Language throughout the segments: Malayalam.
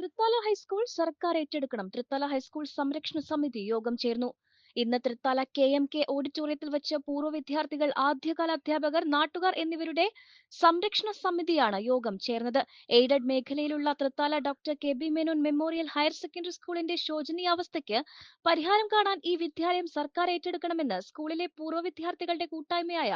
തൃത്താല ഹൈസ്കൂൾ സർക്കാർ ഏറ്റെടുക്കണം. തൃത്താല ഹൈസ്കൂൾ സംരക്ഷണ സമിതി യോഗം ചേർന്നു. ഇന്ന് തൃത്താല കെ എം കെ ഓഡിറ്റോറിയത്തിൽ വെച്ച് പൂർവ വിദ്യാർത്ഥികൾ ആദ്യകാല അധ്യാപകർ നാട്ടുകാർ എന്നിവരുടെ സംരക്ഷണ സമിതിയാണ് യോഗം ചേർന്നത്. എയ്ഡഡ് മേഖലയിലുള്ള Thrithala doctor K B Menon memorial higher secondary സ്കൂളിന്റെ ശോചനീയാവസ്ഥയ്ക്ക് പരിഹാരം കാണാൻ ഈ വിദ്യാലയം സർക്കാർ ഏറ്റെടുക്കണമെന്ന് സ്കൂളിലെ പൂർവ വിദ്യാർത്ഥികളുടെ കൂട്ടായ്മയായ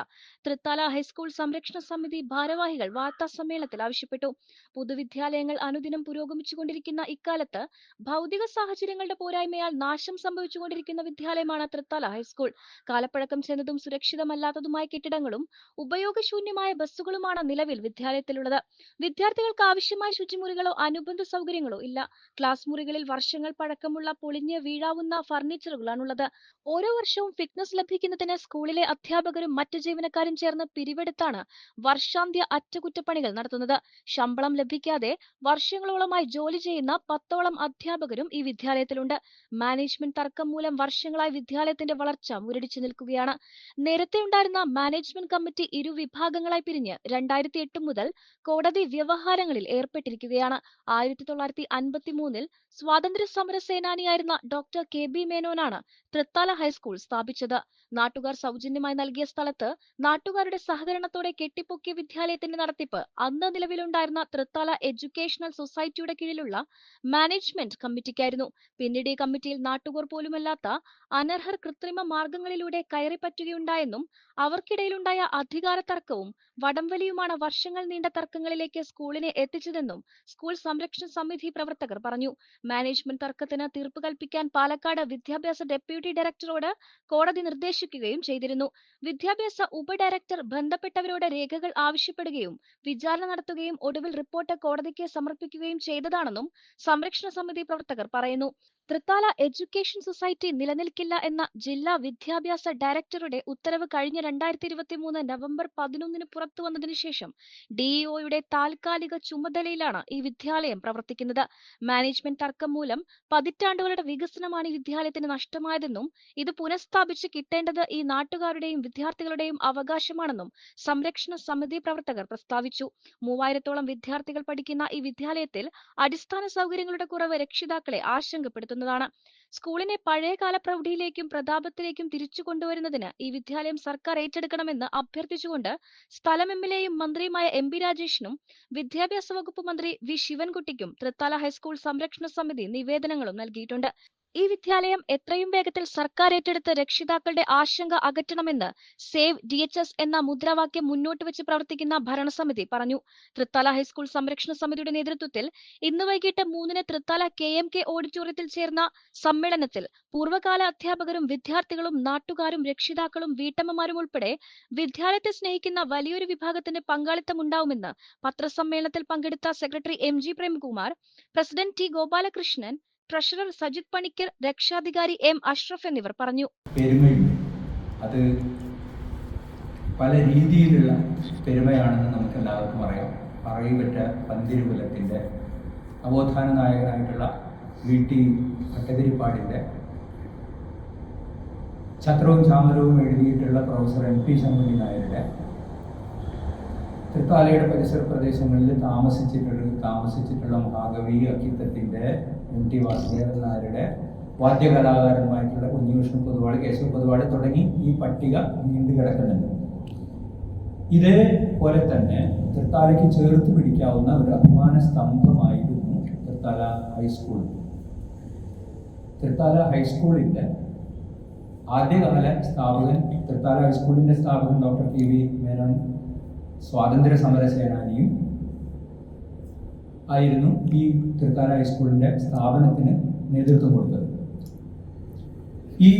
തൃത്താല ഹൈസ്കൂൾ സംരക്ഷണ സമിതി ഭാരവാഹികൾ വാർത്താ സമ്മേളനത്തിൽ ആവശ്യപ്പെട്ടു. പൊതുവിദ്യാലയങ്ങൾ അനുദിനം പുരോഗമിച്ചുകൊണ്ടിരിക്കുന്ന ഇക്കാലത്ത് ഭൗതിക സാഹചര്യങ്ങളുടെ പോരായ്മയാൽ നാശം സംഭവിച്ചുകൊണ്ടിരിക്കുന്ന വിദ്യാലയമാണ് തൃത്താല ഹൈസ്കൂൾ കാലപ്പഴക്കം ചെന്നതും സുരക്ഷിതമല്ലാത്തതുമായ കെട്ടിടങ്ങളും ഉപയോഗശൂന്യമായ ബസ്സുകളുമാണ് നിലവിൽ വിദ്യാലയത്തിലുള്ളത്. വിദ്യാർത്ഥികൾക്ക് ആവശ്യമായ ശുചിമുറികളോ അനുബന്ധ സൗകര്യങ്ങളോ ഇല്ല. ക്ലാസ് മുറികളിൽ വർഷങ്ങൾ പഴക്കമുള്ള പൊളിഞ്ഞ് വീഴാവുന്ന ഫർണിച്ചറുകളാണുള്ളത് ഓരോ വർഷവും ഫിറ്റ്നസ് ലഭിക്കുന്നതിന് സ്കൂളിലെ അധ്യാപകരും മറ്റു ജീവനക്കാരും ചേർന്ന് പിരിവെടുത്താണ് വർഷാന്ത്യ അറ്റകുറ്റപ്പണികൾ നടത്തുന്നത്. ശമ്പളം ലഭിക്കാതെ വർഷങ്ങളോളമായി ജോലി ചെയ്യുന്ന പത്തോളം അധ്യാപകരും ഈ വിദ്യാലയത്തിലുണ്ട്. മാനേജ്മെന്റ് തർക്കം മൂലം വർഷങ്ങളായി വിദ്യാലയത്തിന്റെ വളർച്ച മുരടിച്ചു നിൽക്കുകയാണ്. നേരത്തെ ഉണ്ടായിരുന്ന മാനേജ്മെന്റ് കമ്മിറ്റി ഇരു വിഭാഗങ്ങളായി പിരിഞ്ഞ് രണ്ടായിരത്തി എട്ട് മുതൽ കോടതി വ്യവഹാരങ്ങളിൽ ഏർപ്പെട്ടിരിക്കുകയാണ്. ആയിരത്തി തൊള്ളായിരത്തി അൻപത്തി മൂന്നിൽ സ്വാതന്ത്ര്യ സമര സേനാനിയായിരുന്ന ഡോക്ടർ കെ ബി മേനോനാണ് തൃത്താല ഹൈസ്കൂൾ സ്ഥാപിച്ചത്. നാട്ടുകാർ സൗജന്യമായി നൽകിയ സ്ഥലത്ത് നാട്ടുകാരുടെ സഹകരണത്തോടെ കെട്ടിപ്പൊക്കിയ വിദ്യാലയത്തിന്റെ നടത്തിപ്പ് അന്ന് നിലവിലുണ്ടായിരുന്ന തൃത്താല എഡ്യൂക്കേഷണൽ സൊസൈറ്റിയുടെ കീഴിലുള്ള മാനേജ്മെന്റ് കമ്മിറ്റിക്കായിരുന്നു. പിന്നീട് ഈ കമ്മിറ്റിയിൽ നാട്ടുകാർ പോലുമല്ലാത്ത അനർഹർ കൃത്രിമ മാർഗങ്ങളിലൂടെ കയറിപ്പറ്റുകയുണ്ടായെന്നും അവർക്കിടയിലുണ്ടായ അധികാര തർക്കവും വടംവലിയുമാണ് വർഷങ്ങൾ നീണ്ട തർക്കങ്ങളിലേക്ക് സ്കൂളിനെ എത്തിച്ചതെന്നും സ്കൂൾ സംരക്ഷണ സമിതി പ്രവർത്തകർ പറഞ്ഞു. മാനേജ്മെന്റ് തർക്കത്തിന് തീർപ്പ് കൽപ്പിക്കാൻ പാലക്കാട് വിദ്യാഭ്യാസ ഡെപ്യൂട്ടി ഡയറക്ടറോട് കോടതി നിർദ്ദേശിക്കുകയും ചെയ്തിരുന്നു. വിദ്യാഭ്യാസ ഉപഡയറക്ടർ ബന്ധപ്പെട്ടവരോട് രേഖകൾ ആവശ്യപ്പെടുകയും വിചാരണ നടത്തുകയും ഒടുവിൽ റിപ്പോർട്ട് കോടതിക്ക് സമർപ്പിക്കുകയും ചെയ്തതാണെന്നും സംരക്ഷണ സമിതി പ്രവർത്തകർ പറയുന്നു. തൃത്താല എഡ്യൂക്കേഷൻ സൊസൈറ്റി നിലനിൽക്കില്ല എന്ന ജില്ലാ വിദ്യാഭ്യാസ ഡയറക്ടറുടെ ഉത്തരവ് കഴിഞ്ഞ രണ്ടായിരത്തി ഇരുപത്തി മൂന്ന് നവംബർ പതിനൊന്നിന് പുറത്തു വന്നതിനു ശേഷം ഡിഇഒയുടെ താൽക്കാലിക ചുമതലയിലാണ് ഈ വിദ്യാലയം പ്രവർത്തിക്കുന്നത്. മാനേജ്മെന്റ് തർക്കം മൂലം പതിറ്റാണ്ടുകളുടെ വികസനമാണ് ഈ വിദ്യാലയത്തിന് നഷ്ടമായതെന്നും ഇത് പുനഃസ്ഥാപിച്ച് കിട്ടേണ്ടത് ഈ നാട്ടുകാരുടെയും വിദ്യാർത്ഥികളുടെയും അവകാശമാണെന്നും സംരക്ഷണ സമിതി പ്രവർത്തകർ പ്രസ്താവിച്ചു. മൂവായിരത്തോളം വിദ്യാർത്ഥികൾ പഠിക്കുന്ന ഈ വിദ്യാലയത്തിൽ അടിസ്ഥാന സൗകര്യങ്ങളുടെ കുറവ് രക്ഷിതാക്കളെ ആശങ്കപ്പെടുത്തുന്നതാണ് സ്കൂളിനെ പഴയകാല പ്രൗഢിയിലേക്കും പ്രതാപത്തിലേക്കും തിരിച്ചു കൊണ്ടുവരുന്നതിന് ഈ വിദ്യാലയം സർക്കാർ ഏറ്റെടുക്കണമെന്ന് അഭ്യർത്ഥിച്ചുകൊണ്ട് സ്ഥലം എം മന്ത്രിയുമായ എം പി രാജേഷിനും വിദ്യാഭ്യാസ വകുപ്പ് മന്ത്രി വി ശിവൻകുട്ടിക്കും തൃത്താല ഹൈസ്കൂൾ സംരക്ഷണ സമിതി നിവേദനങ്ങളും നൽകിയിട്ടുണ്ട്. ഈ വിദ്യാലയം എത്രയും വേഗത്തിൽ സർക്കാർ ഏറ്റെടുത്ത് രക്ഷിതാക്കളുടെ ആശങ്ക അകറ്റണമെന്ന് സേവ് ഡി എച്ച് എസ് എന്ന മുദ്രാവാക്യം മുന്നോട്ട് വെച്ച് പ്രവർത്തിക്കുന്ന ഭരണസമിതി പറഞ്ഞു. തൃത്താല ഹൈസ്കൂൾ സംരക്ഷണ സമിതിയുടെ നേതൃത്വത്തിൽ ഇന്ന് വൈകിട്ട് മൂന്നിന് തൃത്താല കെ എം കെ ഓഡിറ്റോറിയത്തിൽ ചേർന്ന സമ്മേളനത്തിൽ പൂർവകാല അധ്യാപകരും വിദ്യാർത്ഥികളും നാട്ടുകാരും രക്ഷിതാക്കളും വീട്ടമ്മമാരും ഉൾപ്പെടെ വിദ്യാലയത്തെ സ്നേഹിക്കുന്ന വലിയൊരു വിഭാഗത്തിന്റെ പങ്കാളിത്തം ഉണ്ടാവുമെന്ന് പത്രസമ്മേളനത്തിൽ പങ്കെടുത്ത secretary M G Premkumar president T Gopalakrishnan treasurer Sajith Panicker രക്ഷാധികാരി എം അഷ്റഫ് എന്നിവർ പറഞ്ഞു. പെരുമയുണ്ട്. അത് പല രീതിയിലുള്ള പെരുമയാണെന്ന് നമുക്ക് എല്ലാവർക്കും അറിയാം. പറയിപ്പറ്റ പന്തിരുകുലത്തിന്റെ നവോത്ഥാന നായകനായിട്ടുള്ള വി ടി ഭട്ടതിരിപ്പാടിന്റെ ചത്രവും ചാമരവും എഴുതിയിട്ടുള്ള പ്രൊഫസർ എം പി ശങ്കുണ്ണി നായരുടെ തൃത്താലയുടെ പരിസര പ്രദേശങ്ങളിൽ താമസിച്ചിട്ടുള്ള താമസിച്ചിട്ടുള്ള മഹാകവി അക്കിത്തത്തിന്റെ എം ടി വാസുദേവൻ നായരുടെ വാദ്യകലാകാരന്മായിട്ടുള്ള കുഞ്ഞുകൃഷ്ണൻ പൊതുവാട് കേശവ പൊതുവാട് തുടങ്ങി ഈ പട്ടിക നീണ്ടു കിടക്കുന്നുണ്ട്. ഇതേപോലെ തന്നെ തൃത്താലയ്ക്ക് ചേർത്ത് പിടിക്കാവുന്ന ഒരു അഭിമാന സ്തംഭമായിരുന്നു തൃത്താല ഹൈസ്കൂൾ തൃത്താല ഹൈസ്കൂളിന്റെ ആദ്യകാല സ്ഥാപകൻ തൃത്താല ഹൈസ്കൂളിന്റെ സ്ഥാപകൻ ഡോക്ടർ കെ വി മേനോൻ സ്വാതന്ത്ര്യ സമര സേനാനിയും ആയിരുന്നു ഈ തൃത്താല ഹൈസ്കൂളിന്റെ സ്ഥാപനത്തിന് നേതൃത്വം കൊടുത്തത്. ഈ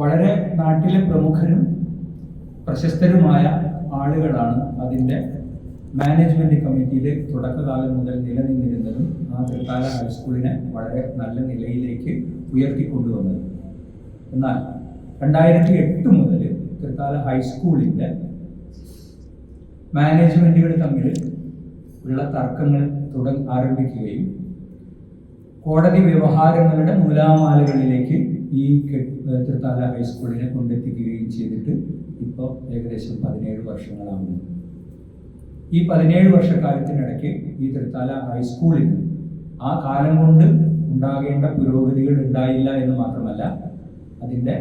വളരെ നാട്ടിലെ പ്രമുഖരും പ്രശസ്തരുമായ ആളുകളാണ് അതിന്റെ മാനേജ്മെന്റ് കമ്മിറ്റിയിൽ തുടക്കകാലം മുതൽ നിലനിന്നിരുന്നതും ആ തൃത്താല ഹൈസ്കൂളിനെ വളരെ നല്ല നിലയിലേക്ക് ഉയർത്തിക്കൊണ്ടുവന്നത്. എന്നാൽ രണ്ടായിരത്തി എട്ട് മുതൽ തൃത്താല ഹൈസ്കൂളിന്റെ മാനേജ്മെന്റുകൾ തമ്മിൽ ഉള്ള തർക്കങ്ങൾ തുടങ്ങി ആരംഭിക്കുകയും കോടതി വ്യവഹാരങ്ങളുടെ മൂലാമാലകളിലേക്ക് ഈ തൃത്താല ഹൈസ്കൂളിനെ കൊണ്ടെത്തിക്കുകയും ചെയ്തിട്ട് ഇപ്പോൾ ഏകദേശം പതിനേഴ് വർഷങ്ങളാണ്. ഈ പതിനേഴ് വർഷക്കാലത്തിനിടയ്ക്ക് ഈ തൃത്താല ഹൈസ്കൂളിൽ ആ കാലം കൊണ്ട് ഉണ്ടാകേണ്ട പുരോഗതികൾ ഉണ്ടായില്ല എന്ന് മാത്രമല്ല അതിന്റെ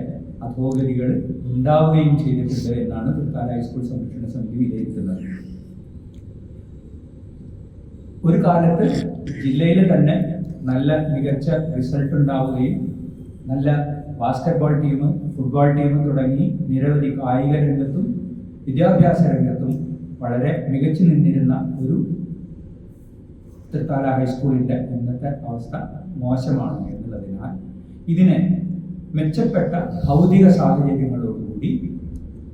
അധോഗതികൾ ഉണ്ടാവുകയും ചെയ്തിട്ടുണ്ട് എന്നാണ് തൃത്താല ഹൈസ്കൂൾ സംരക്ഷണ സമിതി വിലയിരുത്തുന്നത്. ഒരു കാലത്ത് ജില്ലയിൽ തന്നെ നല്ല മികച്ച റിസൾട്ട് ഉണ്ടാവുകയും നല്ല ബാസ്കറ്റ്ബോൾ ടീം ഫുട്ബോൾ ടീം തുടങ്ങി നിരവധി കായിക രംഗത്തും വിദ്യാഭ്യാസ രംഗത്തും വളരെ മികച്ചു നിന്നിരുന്ന ഒരു തൃത്താല ഹൈസ്കൂളിന്റെ ഇന്നത്തെ അവസ്ഥ മോശമാണ് എന്നുള്ളതിനാൽ ഇതിനെ മെച്ചപ്പെട്ട ഭൗതിക സാഹചര്യങ്ങളോടുകൂടി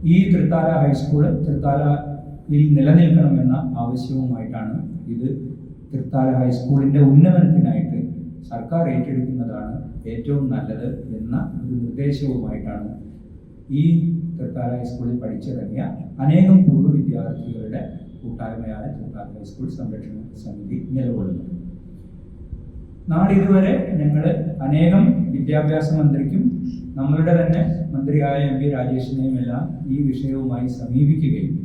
ഈ തൃത്താല ഹൈസ്കൂൾ തൃത്താലയിൽ നിലനിൽക്കണമെന്ന ആവശ്യവുമായിട്ടാണ് ഇത് തൃത്താല ഹൈസ്കൂളിന്റെ ഉന്നമനത്തിനായിട്ട് സർക്കാർ ഏറ്റെടുക്കുന്നതാണ് ഏറ്റവും നല്ലത് എന്ന ഒരു നിർദ്ദേശവുമായിട്ടാണ് ഈ തൃത്താല ഹൈസ്കൂളിൽ പഠിച്ചിറങ്ങിയ അനേകം പൂർവ വിദ്യാർത്ഥികളുടെ കൂട്ടായ്മയായ തൃത്താല ഹൈസ്കൂൾ സംരക്ഷണ സമിതി നിലകൊള്ളുന്നത്. നാളിതുവരെ ഞങ്ങൾ അനേകം വിദ്യാഭ്യാസ മന്ത്രിക്കും നമ്മളുടെ തന്നെ മന്ത്രിയായ എം വി രാജേഷിനെയും എല്ലാം ഈ വിഷയവുമായി സമീപിക്കുകയും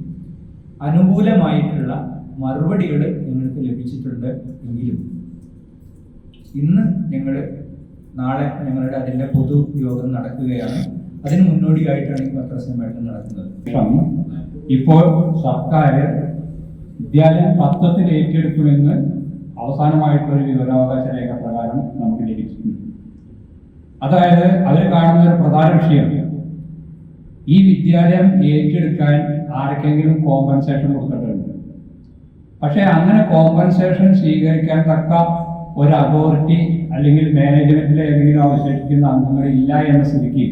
അനുകൂലമായിട്ടുള്ള മറുപടികൾ ഞങ്ങൾക്ക് ലഭിച്ചിട്ടുണ്ട് എങ്കിലും. ഇന്ന് ഞങ്ങൾ നാളെ ഞങ്ങളുടെ അതിന്റെ പൊതുയോഗം നടക്കുകയാണ്. അതിന് മുന്നോടിയായിട്ടാണ് ഈ പത്രസമ്മേളനം നടക്കുന്നത്. ഇപ്പോൾ സർക്കാർ വിദ്യാലയം തത്വത്തിൽ ഏറ്റെടുക്കുമെന്ന് അവസാനമായിട്ടൊരു വിവരാവകാശ രേഖ പ്രകാരം നമുക്ക് ലഭിച്ചിട്ടുണ്ട്. അതായത് അവർ കാണുന്ന ഒരു പ്രധാന വിഷയം. ഈ വിദ്യാലയം ഏറ്റെടുക്കാൻ ആർക്കെങ്കിലും കോമ്പൻസേഷൻ കൊടുക്കേണ്ടതുണ്ട്? പക്ഷെ അങ്ങനെ കോമ്പൻസേഷൻ സ്വീകരിക്കാൻ തക്ക ഒരു അതോറിറ്റി അല്ലെങ്കിൽ മാനേജ്മെന്റിലെ ഏതെങ്കിലും അവശേഷിക്കുന്ന അംഗങ്ങൾ ഇല്ല എന്ന സ്ഥിതിക്ക്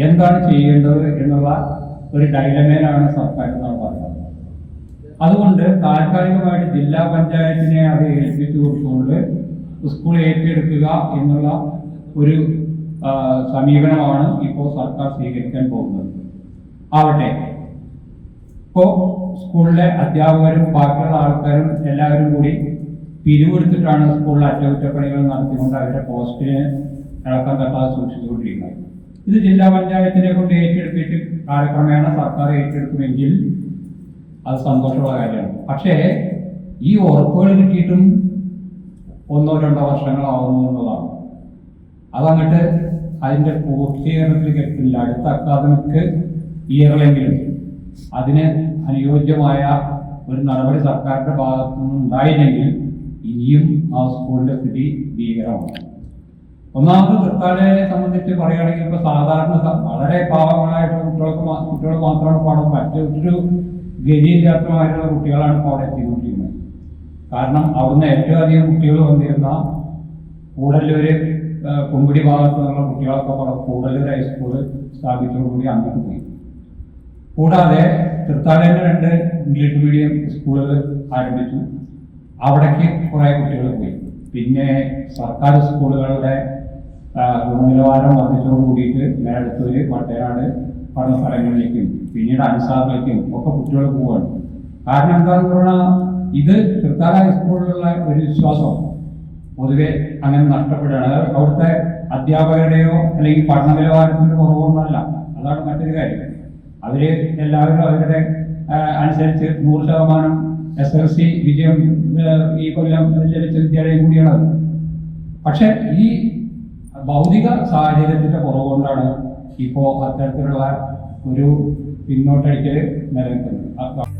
എന്താണ് ചെയ്യേണ്ടത് എന്നുള്ള ഒരു ഡൈലമേനാണ് സർക്കാർ എന്നാണ് പറയുന്നത് അതുകൊണ്ട് താൽക്കാലികമായിട്ട് ജില്ലാ പഞ്ചായത്തിനെ അത് ഏൽപ്പിച്ചു കൊടുത്തുകൊണ്ട് സ്കൂൾ ഏറ്റെടുക്കുക എന്നുള്ള ഒരു സമീപനമാണ് ഇപ്പോൾ സർക്കാർ സ്വീകരിക്കാൻ പോകുന്നത്. ആവട്ടെ. ഇപ്പോ സ്കൂളിലെ അധ്യാപകരും ബാക്കിയുള്ള ആൾക്കാരും എല്ലാവരും കൂടി പിരിവെടുത്തിട്ടാണ് സ്കൂളിലെ അറ്റകുറ്റപ്പണികൾ നടത്തിക്കൊണ്ട് അവരുടെ പോസ്റ്റിന് ഇളക്കം തട്ടാതെ സൂക്ഷിച്ചുകൊണ്ടിരിക്കുന്നത്. ഇത് ജില്ലാ പഞ്ചായത്തിനെ കൊണ്ട് ഏറ്റെടുത്തിട്ട് കാലക്രമേണ സർക്കാർ ഏറ്റെടുക്കുമെങ്കിൽ അത് സന്തോഷമുള്ള കാര്യമാണ്. പക്ഷേ ഈ ഉറപ്പുകൾ കിട്ടിയിട്ടും ഒന്നോ രണ്ടോ വർഷങ്ങളാവുന്നു എന്നുള്ളതാണ്. അതങ്ങട്ട് അതിന്റെ പൂർത്തീകരണത്തിലേക്ക് എത്തില്ല. അടുത്ത അക്കാദമിക് ഇയറിലെങ്കിലും അതിന് അനുയോജ്യമായ ഒരു നടപടി സർക്കാരിന്റെ ഭാഗത്തു നിന്ന് ഉണ്ടായില്ലെങ്കിൽ ഇനിയും ആ സ്കൂളിന്റെ സ്ഥിതി ഭീകരമാണ്. ഒന്നാമത് തൃത്താലയെ സംബന്ധിച്ച് പറയുകയാണെങ്കിൽ ഇപ്പൊ സാധാരണ വളരെ പാവങ്ങളായിട്ടുള്ള കുട്ടികൾക്ക് കുട്ടികൾ മാത്രമാണ് പാടും മറ്റൊരു ഗതിയില്ലാത്തമായിട്ടുള്ള കുട്ടികളാണ് ഇപ്പോൾ അവിടെ എത്തിക്കൊണ്ടിരിക്കുന്നത്. കാരണം അവിടുന്ന് ഏറ്റവും അധികം കുട്ടികൾ വന്നിരുന്ന കൂടല്ലൂര് കുമ്പിടി ഭാഗത്ത് നിന്നുള്ള കുട്ടികളൊക്കെ കൂടല്ലൂർ ഹൈസ്കൂൾ സ്ഥാപിച്ചതോടുകൂടി അങ്ങോട്ട് പോയി. കൂടാതെ തൃത്താലേന്റെ രണ്ട് ഇംഗ്ലീഷ് മീഡിയം സ്കൂളുകൾ ആരംഭിച്ചു. അവിടേക്ക് കുറെ കുട്ടികൾ പോയി. പിന്നെ സർക്കാർ സ്കൂളുകളുടെ ഗുണനിലവാരം വർദ്ധിച്ചതോട് കൂടിയിട്ട് മേടത്തൂര് വട്ടയാട് പറഞ്ഞ സ്ഥലങ്ങളിലേക്കും പിന്നീട് അൻസാറിലേക്കും ഒക്കെ കുട്ടികൾ പോവാണ് കാരണം എന്താണെന്ന് പറഞ്ഞാൽ ഇത് തൃത്താല ഹൈസ്കൂളിലുള്ള ഒരു വിശ്വാസം പൊതുവെ അങ്ങനെ നഷ്ടപ്പെടുകയാണ്. അവിടുത്തെ അധ്യാപകരുടെയോ അല്ലെങ്കിൽ പഠന നിലവാരത്തിന്റെ കുറവൊന്നുമല്ല. അതാണ് മറ്റൊരു കാര്യം. അവർ എല്ലാവരും അവരുടെ അനുസരിച്ച് നൂറ് ശതമാനം എസ് എൽ സി വിജയം ഈ കൊല്ലം ലഭിച്ച വിദ്യാലയം കൂടിയാണ് പക്ഷെ ഈ ഭൗതിക സാഹചര്യത്തിന്റെ കുറവുകൊണ്ടാണ് ഇപ്പോ അത്തരത്തിലുള്ള ഒരു പിന്നോട്ടടിക്കൽ നിലനിൽക്കുന്നത്.